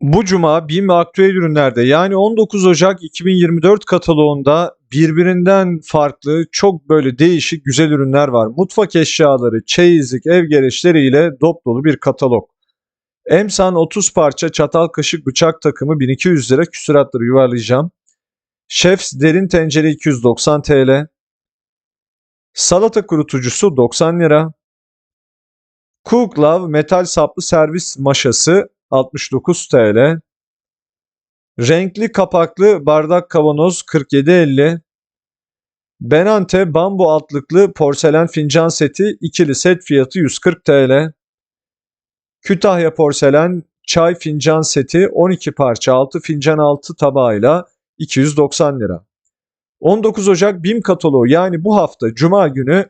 Bu cuma BİM aktüel ürünlerde yani 19 Ocak 2024 kataloğunda birbirinden farklı çok böyle değişik güzel ürünler var. Mutfak eşyaları, çeyizlik, ev gereçleriyle dop dolu bir katalog. Emsan 30 parça çatal kaşık bıçak takımı 1200 lira küsuratları yuvarlayacağım. Chefs derin tencere 290 TL. Salata kurutucusu 90 lira. Cook Love metal saplı servis maşası 69 TL. Renkli kapaklı bardak kavanoz 47.50. Benante bambu altlıklı porselen fincan seti ikili set fiyatı 140 TL. Kütahya porselen çay fincan seti 12 parça 6 fincan altı tabağıyla 290 lira. 19 Ocak BİM kataloğu yani bu hafta Cuma günü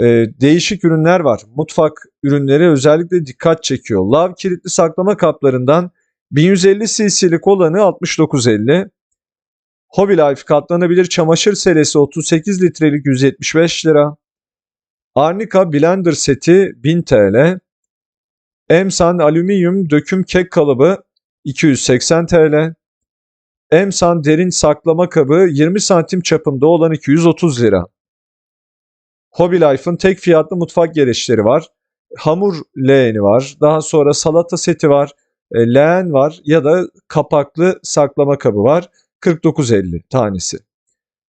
e, değişik ürünler var. Mutfak ürünleri özellikle dikkat çekiyor. Lav kilitli saklama kaplarından 1150 cc'lik olanı 69.50. Hobby Life katlanabilir çamaşır serisi 38 litrelik 175 lira. Arnica blender seti 1000 TL. Emsan alüminyum döküm kek kalıbı 280 TL. Emsan derin saklama kabı 20 santim çapında olan 230 lira. Hobby Life'ın tek fiyatlı mutfak gereçleri var. Hamur leğeni var. Daha sonra salata seti var. E, leğen var ya da kapaklı saklama kabı var. 49.50 tanesi.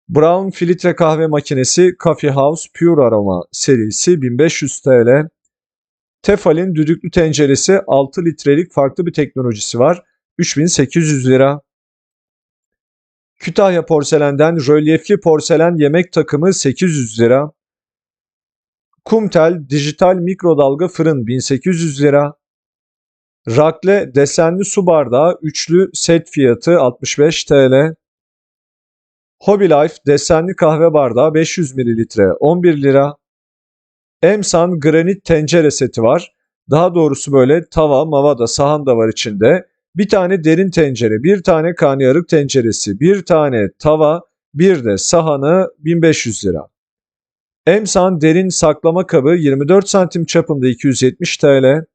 Brown filtre kahve makinesi Coffee House Pure Aroma serisi 1500 TL. Tefal'in düdüklü tenceresi 6 litrelik farklı bir teknolojisi var. 3800 lira. Kütahya porselenden rölyefli porselen yemek takımı 800 lira. Kumtel dijital mikrodalga fırın 1800 lira. Rakle desenli su bardağı üçlü set fiyatı 65 TL. Hobby Life desenli kahve bardağı 500 ml 11 lira. Emsan granit tencere seti var. Daha doğrusu böyle tava, mava da sahan da var içinde. Bir tane derin tencere, bir tane karnıyarık tenceresi, bir tane tava, bir de sahanı 1500 lira. Emsan derin saklama kabı 24 santim çapında 270 TL.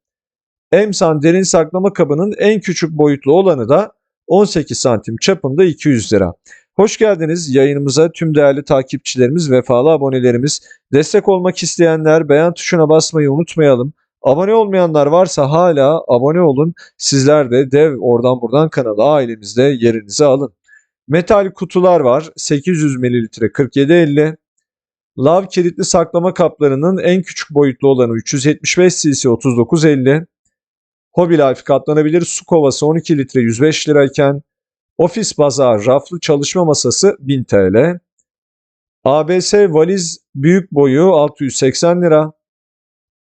Emsan derin saklama kabının en küçük boyutlu olanı da 18 santim çapında 200 lira. Hoş geldiniz yayınımıza tüm değerli takipçilerimiz, vefalı abonelerimiz. Destek olmak isteyenler beğen tuşuna basmayı unutmayalım. Abone olmayanlar varsa hala abone olun. Sizler de dev oradan buradan kanala ailemizde yerinizi alın. Metal kutular var. 800 ml 47.50. Lav kilitli saklama kaplarının en küçük boyutlu olanı 375 cc 39.50. Hobby Life katlanabilir su kovası 12 litre 105 lirayken Office Bazar raflı çalışma masası 1000 TL. ABS valiz büyük boyu 680 lira.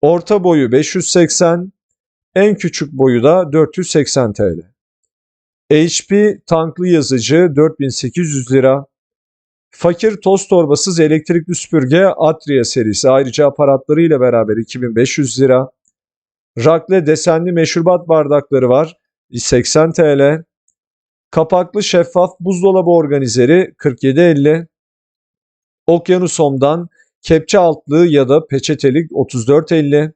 Orta boyu 580, en küçük boyu da 480 TL. HP tanklı yazıcı 4800 lira. Fakir toz torbasız elektrikli süpürge Atria serisi ayrıca aparatlarıyla beraber 2500 lira. Rakle desenli meşrubat bardakları var 80 TL. Kapaklı şeffaf buzdolabı organizeri 47.50. Okyanusom'dan kepçe altlığı ya da peçetelik 34.50.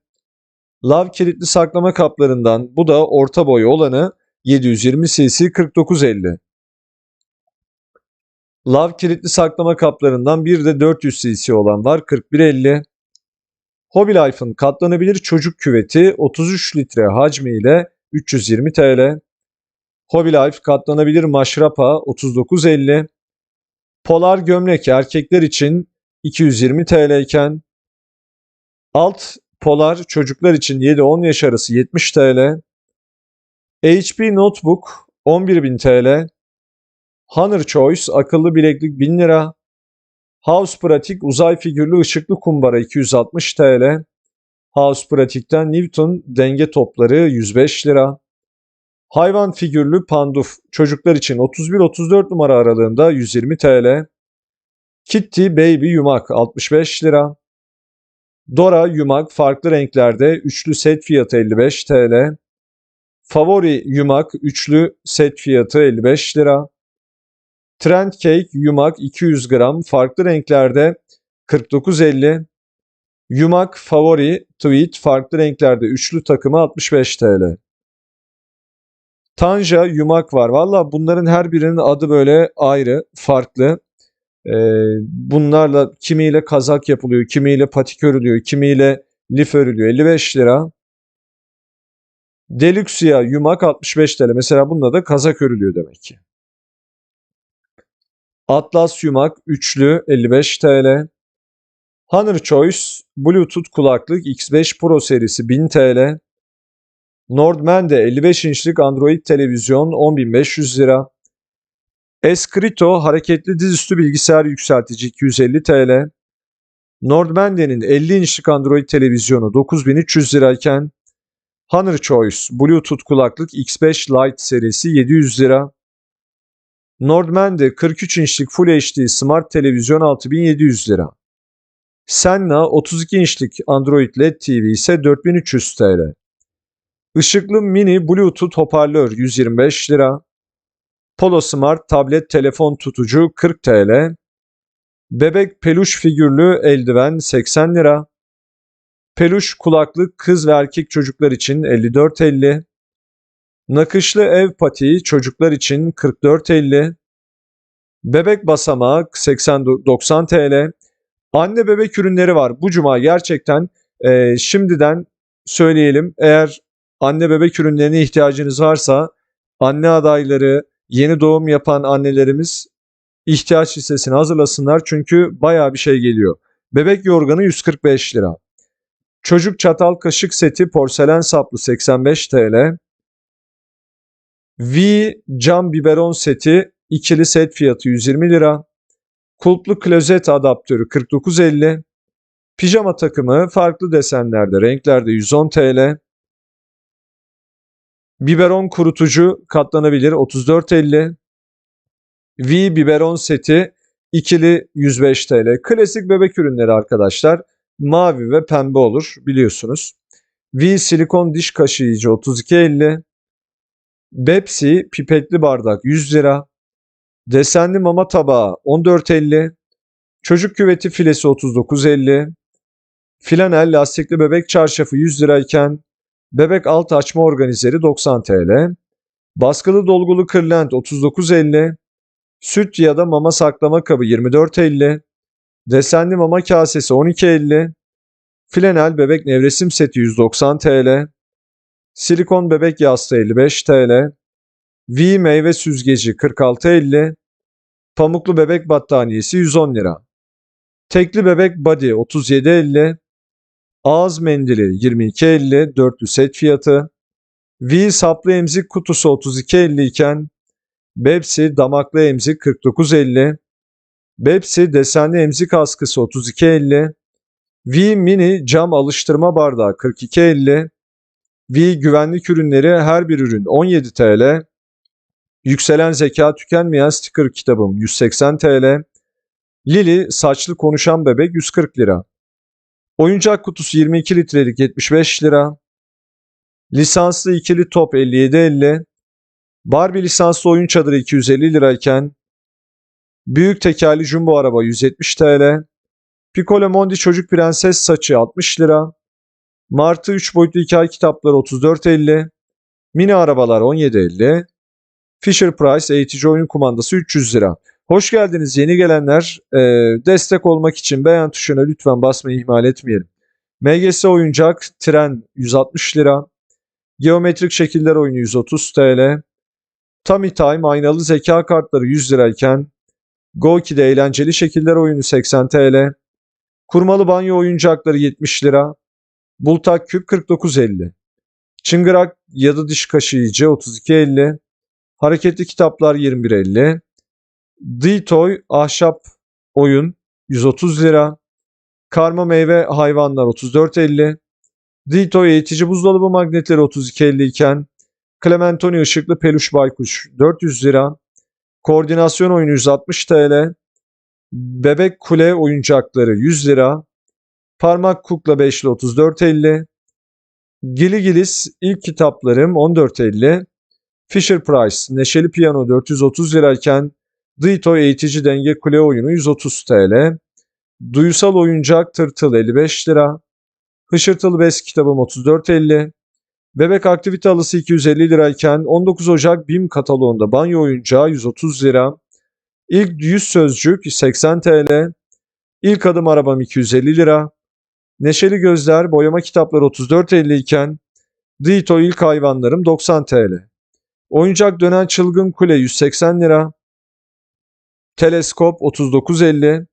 Lav kilitli saklama kaplarından bu da orta boy olanı 720 cc 49.50. Lav kilitli saklama kaplarından bir de 400 cc olan var 41.50. Hobby Life'ın katlanabilir çocuk küveti 33 litre hacmiyle 320 TL. Hobby Life katlanabilir maşrapa 39.50. Polar gömlek erkekler için 220 TL iken alt polar çocuklar için 7-10 yaş arası 70 TL. HP Notebook 11.000 TL. Honor Choice akıllı bileklik 1000 lira. House Pratik uzay figürlü ışıklı kumbara 260 TL. House Pratik'ten Newton denge topları 105 lira. Hayvan figürlü panduf çocuklar için 31-34 numara aralığında 120 TL. Kitty Baby yumak 65 lira. Dora yumak farklı renklerde üçlü set fiyatı 55 TL. Favori yumak üçlü set fiyatı 55 lira. Trend Cake yumak 200 gram farklı renklerde 49.50. Yumak favori tweet farklı renklerde üçlü takımı 65 TL. Tanja, yumak var. Valla bunların her birinin adı böyle ayrı, farklı. Ee, bunlarla kimiyle kazak yapılıyor, kimiyle patik örülüyor, kimiyle lif örülüyor. 55 lira. Deluxia yumak 65 TL. Mesela bunda da kazak örülüyor demek ki. Atlas yumak üçlü 55 TL. Honor Choice Bluetooth kulaklık X5 Pro serisi 1000 TL. Nordman'de 55 inçlik Android televizyon 10.500 lira. Escrito hareketli dizüstü bilgisayar yükseltici 250 TL. Nordman'de'nin 50 inçlik Android televizyonu 9300 lirayken Honor Choice Bluetooth kulaklık X5 Lite serisi 700 lira. Nordman'de 43 inçlik Full HD Smart televizyon 6700 lira. Senna 32 inçlik Android LED TV ise 4300 TL. Işıklı mini Bluetooth hoparlör 125 lira. Polo Smart tablet telefon tutucu 40 TL. Bebek peluş figürlü eldiven 80 lira. Peluş kulaklık kız ve erkek çocuklar için 54.50. Nakışlı ev patiği çocuklar için 44.50. Bebek basamağı 80-90 TL. Anne bebek ürünleri var. Bu cuma gerçekten e, şimdiden söyleyelim. Eğer anne bebek ürünlerine ihtiyacınız varsa anne adayları, yeni doğum yapan annelerimiz ihtiyaç listesini hazırlasınlar. Çünkü baya bir şey geliyor. Bebek yorganı 145 lira. Çocuk çatal kaşık seti porselen saplı 85 TL. V cam biberon seti ikili set fiyatı 120 lira. Kulplu klozet adaptörü 49.50. Pijama takımı farklı desenlerde, renklerde 110 TL. Biberon kurutucu katlanabilir 34.50. V biberon seti ikili 105 TL. Klasik bebek ürünleri arkadaşlar. Mavi ve pembe olur biliyorsunuz. V silikon diş kaşıyıcı 32.50. Bepsi pipetli bardak 100 lira. Desenli mama tabağı 14.50. Çocuk küveti filesi 39.50. Flanel lastikli bebek çarşafı 100 lirayken bebek alt açma organizeri 90 TL. Baskılı dolgulu kırlent 39.50. Süt ya da mama saklama kabı 24.50. Desenli mama kasesi 12.50. Flanel bebek nevresim seti 190 TL. Silikon bebek yastığı 55 TL. V meyve süzgeci 46.50. Pamuklu bebek battaniyesi 110 lira. Tekli bebek body 37.50. Ağız mendili 22.50 dörtlü set fiyatı. V saplı emzik kutusu 32.50 iken Bepsi damaklı emzik 49.50. Bepsi desenli emzik askısı 32.50. V mini cam alıştırma bardağı 42.50. V güvenlik ürünleri her bir ürün 17 TL. Yükselen zeka tükenmeyen sticker kitabım 180 TL. Lili saçlı konuşan bebek 140 lira. Oyuncak kutusu 22 litrelik 75 lira. Lisanslı ikili top 57.50. Barbie lisanslı oyun çadırı 250 lirayken büyük tekerli jumbo araba 170 TL. Piccolo Mondi çocuk prenses saçı 60 lira. Martı 3 boyutlu hikaye kitapları 34.50. Mini arabalar 17.50. Fisher Price eğitici oyun kumandası 300 lira. Hoş geldiniz yeni gelenler. Ee, destek olmak için beğen tuşuna lütfen basmayı ihmal etmeyelim. MGS oyuncak tren 160 lira. Geometrik şekiller oyunu 130 TL. Tummy Time aynalı zeka kartları 100 lirayken Go2'de eğlenceli şekiller oyunu 80 TL. Kurmalı banyo oyuncakları 70 lira. Bultak küp 49.50. Çıngırak ya da diş kaşıyıcı 32.50. Hareketli kitaplar 21.50. D-Toy ahşap oyun 130 lira. Karma meyve hayvanlar 34.50. D-Toy eğitici buzdolabı magnetleri 32.50 iken Clementoni ışıklı peluş baykuş 400 lira. Koordinasyon oyunu 160 TL. Bebek kule oyuncakları 100 lira. Parmak kukla 5'li 34.50. Gili Gilis ilk kitaplarım 14.50. Fisher Price Neşeli Piyano 430 lirayken Dito eğitici denge kule oyunu 130 TL. Duysal oyuncak tırtıl 55 lira. Hışırtılı bez kitabım 34.50. Bebek aktivite halısı 250 lirayken 19 Ocak BİM kataloğunda banyo oyuncağı 130 lira. İlk 100 sözcük 80 TL. İlk adım arabam 250 lira. Neşeli gözler boyama kitapları 34.50 iken Dito ilk hayvanlarım 90 TL. Oyuncak dönen çılgın kule 180 lira. Teleskop 39.50.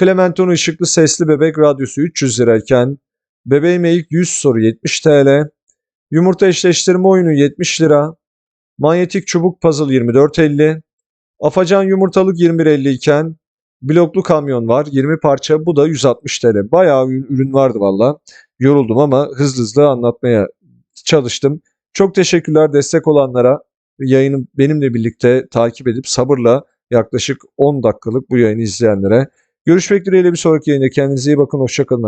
Clementine ışıklı sesli bebek radyosu 300 lirayken bebeğime ilk 100 soru 70 TL. Yumurta eşleştirme oyunu 70 lira. Manyetik çubuk puzzle 24.50. Afacan yumurtalık 21.50 iken bloklu kamyon var 20 parça bu da 160 TL. Bayağı ür- ürün vardı valla. Yoruldum ama hızlı hızlı anlatmaya çalıştım. Çok teşekkürler destek olanlara. Yayını benimle birlikte takip edip sabırla yaklaşık 10 dakikalık bu yayını izleyenlere. Görüşmek dileğiyle bir sonraki yayında. Kendinize iyi bakın. Hoşçakalın.